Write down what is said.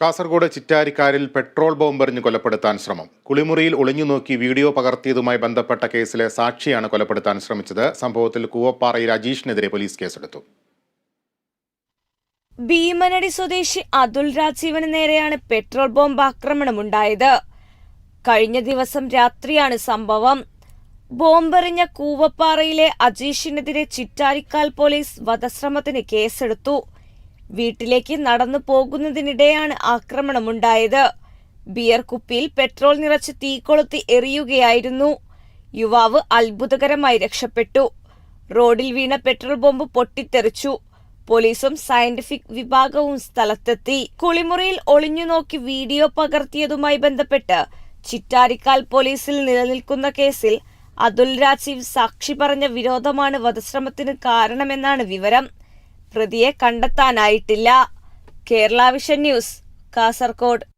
Kasaragod ചിറ്റാരിക്കാരിൽ petrol ബോംബെറിഞ്ഞ് കൊലപ്പെടുത്താൻ ശ്രമം. കുളിമുറിയിൽ ഒളിഞ്ഞുനോക്കി video പകർത്തിയതുമായി ബന്ധപ്പെട്ട കേസിലെ സാക്ഷിയാണ് കൊലപ്പെടുത്താൻ ശ്രമിച്ചത്. സംഭവത്തിൽ കൂവപ്പാറയിൽ അജീഷിനെതിരെ പോലീസ് കേസെടുത്തു. ഭീമനടി സ്വദേശി അതുൽ രാജീവന് നേരെയാണ് പെട്രോൾ ബോംബ് ആക്രമണമുണ്ടായത്. കഴിഞ്ഞ ദിവസം രാത്രിയാണ് സംഭവം. ബോംബെറിഞ്ഞ കൂവപ്പാറയിലെ അജീഷിനെതിരെ ചിറ്റാരിക്കാൽ പോലീസ് വധശ്രമത്തിന് കേസെടുത്തു. വീട്ടിലേക്ക് നടന്നു പോകുന്നതിനിടെയാണ് ആക്രമണമുണ്ടായത്. ബിയർ കുപ്പിയിൽ പെട്രോൾ നിറച്ച് തീ കൊളുത്തി എറിയുകയായിരുന്നു. യുവാവ് അത്ഭുതകരമായി രക്ഷപ്പെട്ടു. റോഡിൽ വീണ പെട്രോൾ ബോംബ് പൊട്ടിത്തെറിച്ചു. പോലീസും സയന്റിഫിക് വിഭാഗവും സ്ഥലത്തെത്തി. കുളിമുറിയിൽ ഒളിഞ്ഞു നോക്കി വീഡിയോ പകർത്തിയതുമായി ബന്ധപ്പെട്ട് ചിറ്റാരിക്കാൽ പോലീസിൽ നിലനിൽക്കുന്ന കേസിൽ അതുൽ രാജീവ് സാക്ഷി പറഞ്ഞ വിരോധമാണ് വധശ്രമത്തിന് കാരണമെന്നാണ് വിവരം. പ്രതിയെ കണ്ടെത്താനായിട്ടില്ല. Kerala vision news Kasaragod.